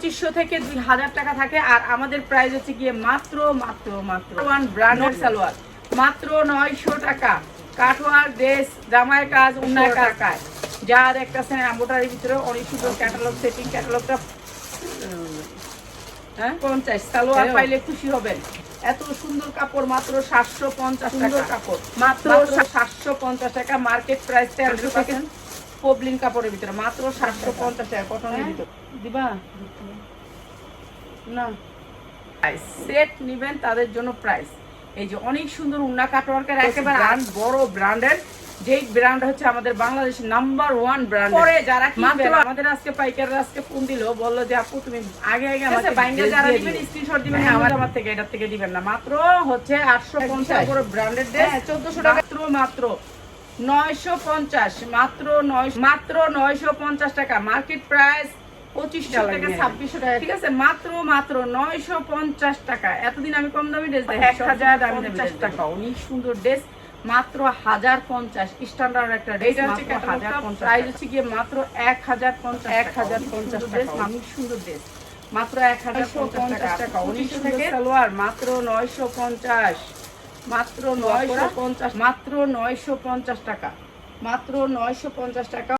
পঁচিশশো থেকে দুই হাজার টাকা থাকে আর আমাদের প্রাইস হচ্ছে গিয়ে মাত্র মাত্র মাত্র ওয়ান ব্র্যান্ডেড সালোয়ার। মাত্র নয়শো টাকা। কাঠোয়ার ড্রেস জামায় কাজ উন্নয় টাকায় যা দেখতেছেন আমোটার ভিতরে অনেক সুন্দর ক্যাটালগ সেটিং ক্যাটালগটা হ্যাঁ? পঞ্চাশ। সালোয়ার। পাইলে খুশি হবেন। এত সুন্দর কাপড় মাত্র সাতশো পঞ্চাশ কাপড়। মাত্র সাতশো পঞ্চাশ টাকা। মার্কেট প্রাইস তেরোশো টাকা পবলিন কাপড়ের ভিতরে মাত্র সাতশো পঞ্চাশ টাকা কটনের ভিতরে। দিবা? না। সেট নিবেন তাদের জন্য প্রাইস এই যে অনেক সুন্দর উন্না কাটওয়ার্কের একেবারে বড় ব্র্যান্ডের যেই ব্র্যান্ড হচ্ছে আমাদের বাংলাদেশের নাম্বার ওয়ান ব্র্যান্ড পরে যারা মাত্র আমাদের আজকে পাইকাররা আজকে ফোন দিল বলল যে আপু তুমি আগে আগে আমাকে বাইঙ্গা যারা দিবেন স্ক্রিনশট দিবেন হ্যাঁ আমার আমার থেকে এটার থেকে দিবেন না। মাত্র হচ্ছে আটশো পঞ্চাশ করে ব্র্যান্ডেড ড্রেস চোদ্দশো টাকা। মাত্র মাত্র। নয়শো পঞ্চাশ মাত্র নয় মাত্র নয়শো পঞ্চাশ টাকা। মার্কেট প্রাইস পঁচিশশো থেকে ছাব্বিশশো টাকা। ঠিক আছে? মাত্র মাত্র নয়শো পঞ্চাশ টাকা। এতদিন আমি কম দামি ড্রেস এক হাজার পঞ্চাশ টাকা। অনেক সুন্দর ড্রেস। মাত্র হাজার পঞ্চাশ। স্ট্যান্ডার্ড একটা ড্রেস। হাজার প্রাইস হচ্ছে গিয়ে মাত্র এক হাজার পঞ্চাশ এক হাজার পঞ্চাশ ড্রেস। অনেক সুন্দর ড্রেস। মাত্র এক হাজার পঞ্চাশ টাকা। উনিশশো থেকে সালোয়ার। মাত্র নয়শো পঞ্চাশ। মাত্র নয়শো পঞ্চাশ মাত্র নয়শো পঞ্চাশ টাকা মাত্র নয়শো পঞ্চাশ টাকা।